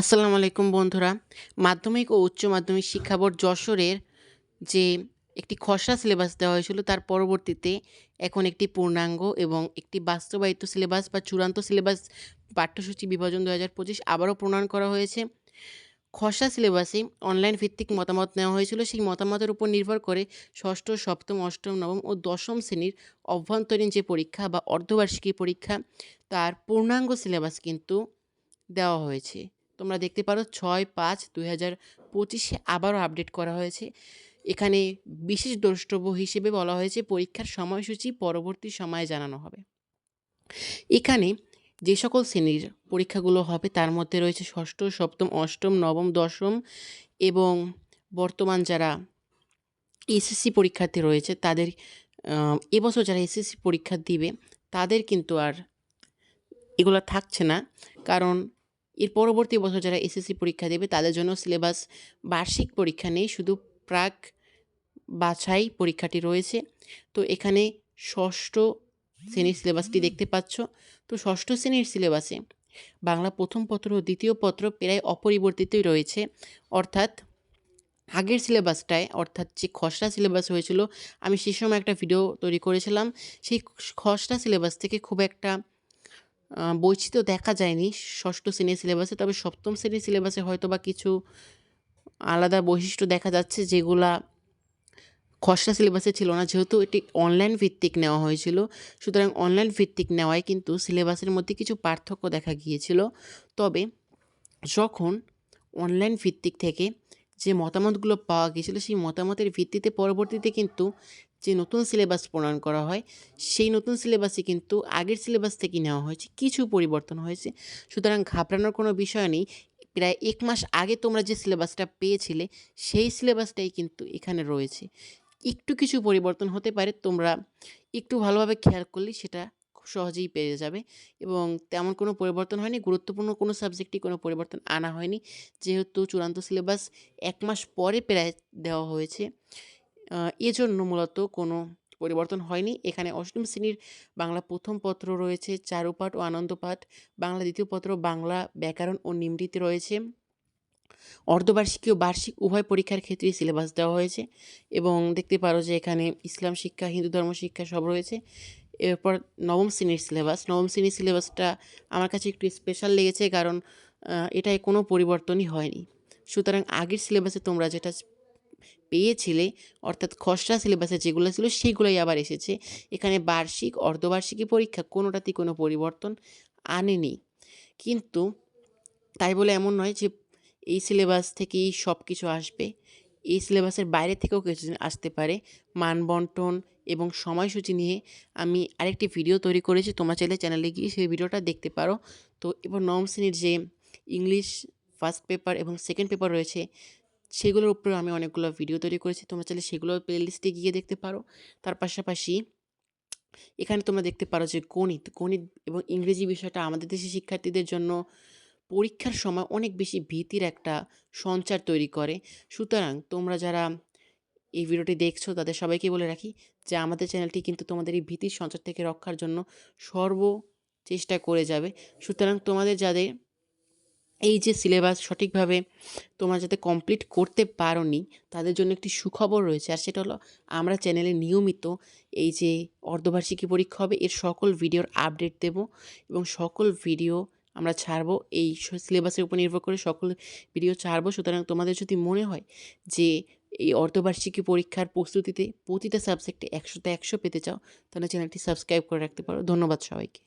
আসসালামু আলাইকুম বন্ধুরা। মাধ্যমিক ও উচ্চ মাধ্যমিক শিক্ষা বোর্ড যশোরের যে একটি খসড়া সিলেবাস দেওয়া হয়েছিল, তার পরবর্তীতে এখন একটি পূর্ণাঙ্গ এবং একটি বাস্তবায়িত সিলেবাস বা চূড়ান্ত সিলেবাস পাঠ্যসূচি বিভাজন দু হাজার পঁচিশ আবারও প্রণয়ন করা হয়েছে। খসড়া সিলেবাসে অনলাইন ভিত্তিক মতামত নেওয়া হয়েছিল। সেই মতামতের উপর নির্ভর করে ষষ্ঠ, সপ্তম, অষ্টম, নবম ও দশম শ্রেণির অভ্যন্তরীণ যে পরীক্ষা বা অর্ধবার্ষিকী পরীক্ষা, তার পূর্ণাঙ্গ সিলেবাস কিন্তু দেওয়া হয়েছে। তোমরা দেখতে পারো ছয় পাঁচ দুই হাজার পঁচিশে আবারও আপডেট করা হয়েছে। এখানে বিশেষ দ্রষ্টব্য হিসেবে বলা হয়েছে পরীক্ষার সময়সূচি পরবর্তী সময়ে জানানো হবে। এখানে যে সকল শ্রেণির পরীক্ষাগুলো হবে তার মধ্যে রয়েছে ষষ্ঠ, সপ্তম, অষ্টম, নবম, দশম এবং বর্তমান যারা এসএসসি পরীক্ষার্থী রয়েছে তাদের এবছর যারা এসএসসি পরীক্ষা দিবে তাদের কিন্তু আর এগুলো থাকছে না। কারণ এর পরবর্তী বছর যারা এসএসসি পরীক্ষা দেবে, তাদের জন্য সিলেবাস বার্ষিক পরীক্ষা নেই, শুধু প্রাক বাছাই পরীক্ষাটি রয়েছে। তো এখানে ষষ্ঠ শ্রেণির সিলেবাসটি দেখতে পাচ্ছ। তো ষষ্ঠ শ্রেণির সিলেবাসে বাংলা প্রথম পত্র ও দ্বিতীয় পত্র প্রায় অপরিবর্তিতই রয়েছে। অর্থাৎ আগের সিলেবাসটায়, অর্থাৎ যে খসড়া সিলেবাস হয়েছিল, আমি সেই সময় একটা ভিডিও তৈরি করেছিলাম। সেই খসড়া সিলেবাস থেকে খুব একটা বৈচিত্র্য দেখা যায়নি, ষষ্ঠ শ্রেণির সিলেবাসে, তবে সপ্তম শ্রেণির সিলেবাসে হয়তো বা কিছু আলাদা বৈশিষ্ট্য দেখা যাচ্ছে যেগুলা খসড়া সিলেবাসে ছিল না, যেহেতু এটি অনলাইন ভিত্তিক নেওয়া হয়েছিল। সুতরাং অনলাইন ভিত্তিক নেওয়ায় কিন্তু সিলেবাসের মধ্যে কিছু পার্থক্য দেখা গিয়েছিল। তবে যখন অনলাইন ভিত্তিক থেকে যে মতামতগুলো পাওয়া গিয়েছিল, সেই মতামতের ভিত্তিতে পরবর্তীতে কিন্তু যে নতুন সিলেবাস প্রণয়ন করা হয়, সেই নতুন সিলেবাসে কিন্তু আগের সিলেবাস থেকে নেওয়া হয়েছে, কিছু পরিবর্তন হয়েছে। সুতরাং ঘাবড়ানোর কোনো বিষয় নেই, প্রায় এক মাস আগে তোমরা যে সিলেবাসটা পেয়েছিলে, সেই সিলেবাসটাই কিন্তু এখানে রয়েছে। একটু কিছু পরিবর্তন হতে পারে, তোমরা একটু ভালোভাবে খেয়াল করলে সেটা খুব সহজেই পেয়ে যাবে এবং তেমন কোনো পরিবর্তন হয়নি, গুরুত্বপূর্ণ কোনো সাবজেক্টই কোনো পরিবর্তন আনা হয়নি। যেহেতু চূড়ান্ত সিলেবাস এক মাস পরে প্রায় দেওয়া হয়েছে এজন্য মূলত কোনো পরিবর্তন হয়নি। এখানে অষ্টম শ্রেণির বাংলা প্রথম পত্র রয়েছে, চারুপাঠ ও আনন্দপাঠ। বাংলা দ্বিতীয় পত্র, বাংলা ব্যাকরণ ও নিমৃতি রয়েছে। অর্ধবার্ষিকী ও বার্ষিক উভয় পরীক্ষার ক্ষেত্রে সিলেবাস দেওয়া হয়েছে এবং দেখতে পারো যে এখানে ইসলাম শিক্ষা, হিন্দু ধর্ম শিক্ষা সব রয়েছে। এরপর নবম শ্রেণির সিলেবাস। নবম শ্রেণির সিলেবাসটা আমার কাছে একটু স্পেশাল লেগেছে কারণ এটায় কোনো পরিবর্তনই হয়নি। সুতরাং আগের সিলেবাসে তোমরা যেটা পেয়েছিলে, অর্থাৎ খসড়া সিলেবাসে যেগুলো ছিল সেগুলোই আবার এসেছে। এখানে বার্ষিক, অর্ধবার্ষিকী পরীক্ষা কোনোটাতেই কোনো পরিবর্তন আনেনি। কিন্তু তাই বলে এমন নয় যে এই সিলেবাস থেকেই সব কিছু আসবে। এই সিলেবাসের বাইরে থেকেও কিছু আসতে পারে। মানবন্টন এবং সময়সূচি নিয়ে আমি আরেকটি ভিডিও তৈরি করেছি। তোমার চাইলে চ্যানেলে গিয়ে সেই ভিডিওটা দেখতে পারো। তো এবার নবম শ্রেণির যে ইংলিশ ফার্স্ট পেপার এবং সেকেন্ড পেপার রয়েছে সেগুলোর উপরেও আমি অনেকগুলো ভিডিও তৈরি করেছি। তোমরা চাইলে সেগুলো প্লেলিস্টে গিয়ে দেখতে পারো। তার পাশাপাশি এখানে তোমরা দেখতে পারো যে গণিত গণিত এবং ইংরেজি বিষয়টা আমাদের দেশের শিক্ষার্থীদের জন্য পরীক্ষার সময় অনেক বেশি ভীতির একটা সঞ্চার তৈরি করে। সুতরাং তোমরা যারা এই ভিডিওটি দেখছ, তাদের সবাইকে বলে রাখি যে আমাদের চ্যানেলটি কিন্তু তোমাদের এই ভীতির সঞ্চার থেকে রক্ষার জন্য সর্ব চেষ্টা করে যাবে। সুতরাং তোমাদের যাদের এই যে সিলেবাস সঠিকভাবে তোমরা যাতে কমপ্লিট করতে পারোনি, তাদের জন্য একটি সুখবর রয়েছে। আর সেটা হলো, আমরা চ্যানেলে নিয়মিত এই যে অর্ধবার্ষিকী পরীক্ষা হবে, এর সকল ভিডিওর আপডেট দেব এবং সকল ভিডিও আমরা ছাড়বো, এই সিলেবাসের উপর নির্ভর করে সকল ভিডিও ছাড়বো। সুতরাং তোমাদের যদি মনে হয় যে এই অর্ধবার্ষিকী পরীক্ষার প্রস্তুতিতে প্রতিটা সাবজেক্টে একশোতে একশো পেতে চাও, তাহলে চ্যানেলটি সাবস্ক্রাইব করে রাখতে পারো। ধন্যবাদ সবাইকে।